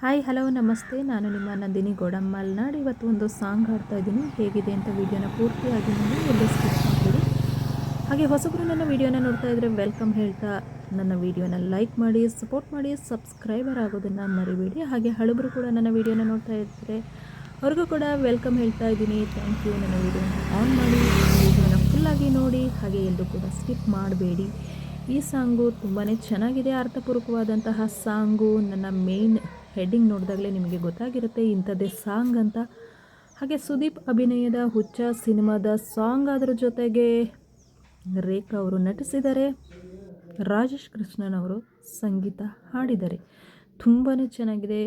Hi, hello, ನಮಸ್ತೆ. ನಾನು ನಿಮ್ಮ ನಂದಿನಿ ಗೋಡಮ್ಮಲ್ನಾಡ್ ಇವತ್ತು ಒಂದು ಸಾಂಗ್ ಹಾಡ್ತಾ ಇದ್ದೀನಿ. ಹೇಗಿದೆ ಅಂತ ವಿಡಿಯೋನ ಪೂರ್ತಿಯಾಗಿ ನೋಡಿ, ಒಂದು ಸ್ಕಿಪ್ ಮಾಡಿಬಿಡಿ. ಹಾಗೆ ಹೊಸಬರು ನನ್ನ ವಿಡಿಯೋನ ನೋಡ್ತಾ ಇದ್ದರೆ ವೆಲ್ಕಮ್ ಹೇಳ್ತಾ ನನ್ನ ವಿಡಿಯೋನ ಲೈಕ್ ಮಾಡಿ, ಸಪೋರ್ಟ್ ಮಾಡಿ, ಸಬ್ಸ್ಕ್ರೈಬರ್ ಆಗೋದನ್ನು ಮರಿಬೇಡಿ. ಹಾಗೆ ಹಳಬರು ಕೂಡ ನನ್ನ ವಿಡಿಯೋನ ನೋಡ್ತಾ ಇದ್ದರೆ ಅವ್ರಿಗೂ ಕೂಡ ವೆಲ್ಕಮ್ ಹೇಳ್ತಾ ಇದ್ದೀನಿ. Thank you. ನನ್ನ ವಿಡಿಯೋನ ಆನ್ ಮಾಡಿ, ವಿಡಿಯೋನ ಫುಲ್ಲಾಗಿ ನೋಡಿ, ಹಾಗೆ ಎಲ್ಲರೂ ಕೂಡ ಸ್ಕಿಪ್ ಮಾಡಬೇಡಿ. ಈ ಸಾಂಗು ತುಂಬಾ ಚೆನ್ನಾಗಿದೆ. ಅರ್ಥಪೂರ್ವಕವಾದಂತಹ ಸಾಂಗು. ನನ್ನ ಮೇನ್ ಹೆಡ್ಡಿಂಗ್ ನೋಡಿದಾಗಲೇ ನಿಮಗೆ ಗೊತ್ತಾಗಿರುತ್ತೆ ಇಂಥದ್ದೇ ಸಾಂಗ್ ಅಂತ. ಹಾಗೆ ಸುದೀಪ್ ಅಭಿನಯದ ಹುಚ್ಚ ಸಿನಿಮಾದ ಸಾಂಗ್ ಅದರ ಜೊತೆಗೆ ರೇಖಾ ಅವರು ನಟಿಸಿದ್ದಾರೆ. ರಾಜೇಶ್ ಕೃಷ್ಣನ್ ಅವರು ಸಂಗೀತ ಹಾಡಿದ್ದಾರೆ. ತುಂಬಾ ಚೆನ್ನಾಗಿದೆ.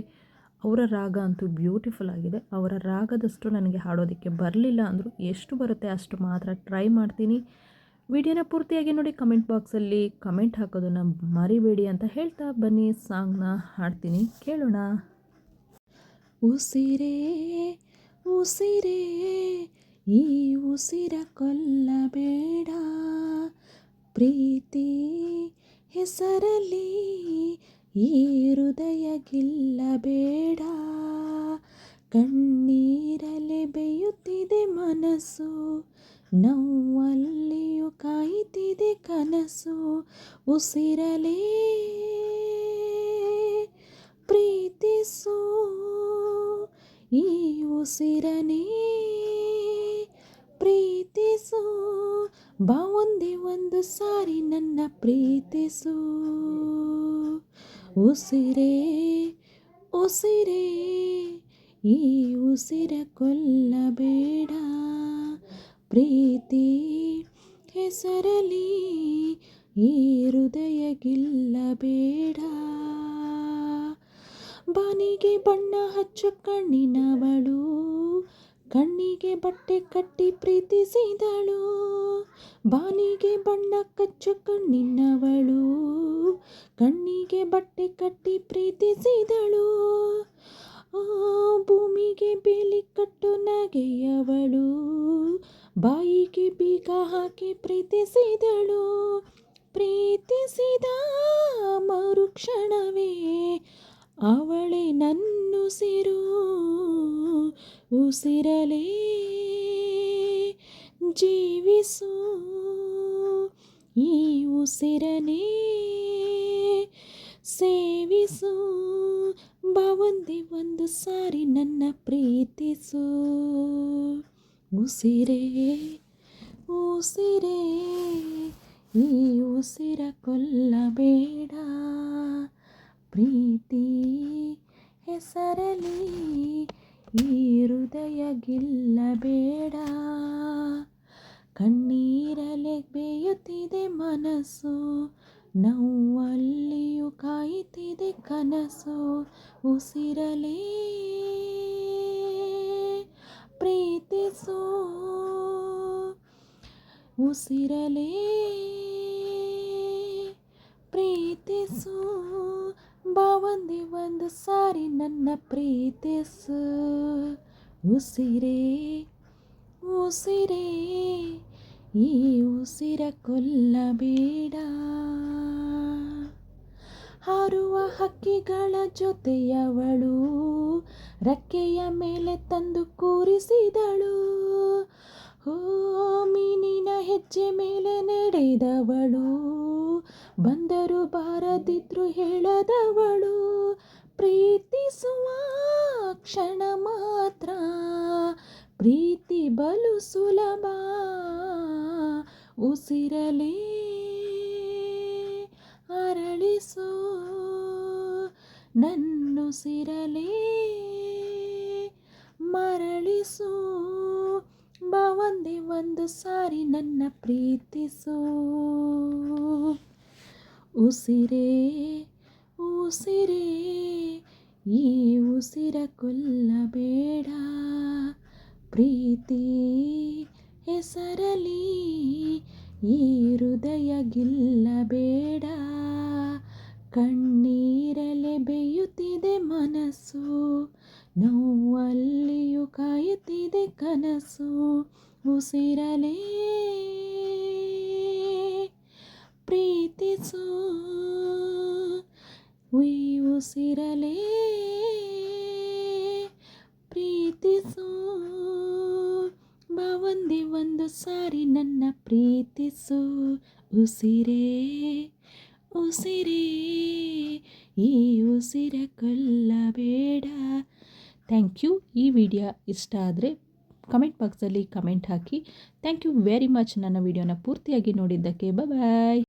ಅವರ ರಾಗ ಅಂತೂ ಬ್ಯೂಟಿಫುಲ್ ಆಗಿದೆ. ಅವರ ರಾಗದಷ್ಟು ನನಗೆ ಹಾಡೋದಕ್ಕೆ ಬರಲಿಲ್ಲ ಅಂದರೂ ಎಷ್ಟು ಬರುತ್ತೆ ಅಷ್ಟು ಮಾತ್ರ ಟ್ರೈ ಮಾಡ್ತೀನಿ. ವಿಡಿಯೋನ ಪೂರ್ತಿಯಾಗಿ ನೋಡಿ ಕಮೆಂಟ್ ಬಾಕ್ಸಲ್ಲಿ ಕಮೆಂಟ್ ಹಾಕೋದನ್ನು ಮರಿಬೇಡಿ ಅಂತ ಹೇಳ್ತಾ ಬನ್ನಿ. ಸಾಂಗ್ನ ಹಾಡ್ತೀನಿ, ಕೇಳೋಣ. ಉಸಿರೇ ಉಸಿರೇ, ಈ ಉಸಿರ ಕೊಲ್ಲಬೇಡ. ಪ್ರೀತಿ ಹೆಸರಲ್ಲಿ ಈ ಹೃದಯ ಗಿಲ್ಲಬೇಡ. ಕಣ್ಣೀರಲೆ ಬೇಯುತ್ತಿದೆ ಮನಸ್ಸು ನೋವಲ್ಲಿಯೂ ಕಾಯುತ್ತಿದೆ ಕನಸು ಉಸಿರಲೇ. ಪ್ರೀತಿಸು ಈ ಉಸಿರನೇ. ಪ್ರೀತಿಸು, ಬಾ ಒಂದೇ ಒಂದು ಸಾರಿ ನನ್ನ ಪ್ರೀತಿಸು. ಉಸಿರೇ ಉಸಿರೇ, ಈ ಉಸಿರ ಕೊಲ್ಲಬೇಡ. ಪ್ರೀತಿ ಹೆಸರಲಿ ಈ ಹೃದಯ ಗಿಲ್ಲಬೇಡ ಬಾನಿಗೆ ಬಣ್ಣ ಹಚ್ಚ ಕಣ್ಣಿನವಳು, ಕಣ್ಣಿಗೆ ಬಟ್ಟೆ ಕಟ್ಟಿ ಪ್ರೀತಿಸಿದಳು. ಬಾನಿಗೆ ಬಣ್ಣ ಕಚ್ಚು ಕಣ್ಣಿನವಳು, ಕಣ್ಣಿಗೆ ಬಟ್ಟೆ ಕಟ್ಟಿ ಪ್ರೀತಿಸಿದಳು. ಭೂಮಿಗೆ ಬೇಲಿ ಕಟ್ಟು ನಗೆಯವಳು ಬಾಯಿಗೆ ಬೀಗ ಹಾಕಿ ಪ್ರೀತಿಸಿದಳು. ಪ್ರೀತಿಸಿದ ಮರುಕ್ಷಣವೇ ಅವಳೇ ನನ್ನುಸಿರು. ಉಸಿರಲೇ ಜೀವಿಸು. ಈ ಉಸಿರನೇ ಸೇವಿಸು. ಬಾ ಒಂದೇ ಒಂದು ಸಾರಿ ನನ್ನ ಪ್ರೀತಿಸು. ಉಸಿರೇ ಉಸಿರೇ ಈ ಉಸಿರ ಕೊಲ್ಲಬೇಡ. ಪ್ರೀತಿ ಹೆಸರಲಿ ಈ ಹೃದಯ ಗಿಲ್ಲಬೇಡ ಕಣ್ಣೀರಲೆ ಬೇಯುತ್ತಿದೆ ಮನಸ್ಸು, ನೋವಲ್ಲಿಯೂ ಕಾಯುತ್ತಿದೆ ಕನಸು. ಉಸಿರಲೇ ಪ್ರೀತಿಸು ಉಸಿರಲೇ ಪ್ರೀತಿಸು. ಬಾವಂದಿ ಒಂದೇ ಸಾರಿ ನನ್ನ ಪ್ರೀತಿಸು. ಉಸಿರೇ ಉಸಿರೇ ಈ ಉಸಿರ ಕೊಲ್ಲಬೇಡ. ಹಾರುವ ಹಕ್ಕಿಗಳ ಜೊತೆಯವಳು, ರಕ್ಕೆಯ ಮೇಲೆ ತಂದು ಕೂರಿಸಿದಳು. ಹೋ, ಮೀನಿನ ಹೆಜ್ಜೆ ಮೇಲೆ ನಡೆದವಳು, ಬಂದರು ಬಾರದಿದ್ರು ಹೇಳದವಳು. ಪ್ರೀತಿಸುವ ಕ್ಷಣ ಮಾತ್ರ, ಪ್ರೀತಿ ಬಲು ಸುಲಭ, ಉಸಿರಲೇ ಅರಳಿಸೋ ನನ್ನುಸಿರಲೇ ಮರಳಿಸು ಬಾ ಒಂದೇ ಒಂದು ಸಾರಿ ನನ್ನ ಪ್ರೀತಿಸು. ಉಸಿರೇ ಉಸಿರೇ, ಈ ಉಸಿರ ಕೊಲ್ಲಬೇಡ. ಪ್ರೀತಿ ಹೆಸರಲಿ ಈ ಹೃದಯ ಗಿಲ್ಲಬೇಡ ಕಣ್ಣೀರಲೆ ಬೆಯುತ್ತಿದೆ ಮನಸ್ಸು, ನೋವಲ್ಲಿಯೂ ಕಾಯುತ್ತಿದೆ ಕನಸು, ಉಸಿರಲೇ ಪ್ರೀತಿಸು ಉಯ್ ಉಸಿರಲೇ ಪ್ರೀತಿಸು. ಬಾ ಒಂದು ಸಾರಿ ನನ್ನ ಪ್ರೀತಿಸು, ಉಸಿರೇ ಉಸಿರೇ, ಈ ಉಸಿರ ಕೊಲ್ಲಬೇಡ. ಥ್ಯಾಂಕ್ ಯು ಈ ವಿಡಿಯೋ ಇಷ್ಟ ಆದರೆ ಕಮೆಂಟ್ ಬಾಕ್ಸಲ್ಲಿ ಕಮೆಂಟ್ ಹಾಕಿ. ಥ್ಯಾಂಕ್ ಯು ವೆರಿ ಮಚ್ ನನ್ನ ವಿಡಿಯೋನ ಪೂರ್ತಿಯಾಗಿ ನೋಡಿದ್ದಕ್ಕೆ ಬಾಯ್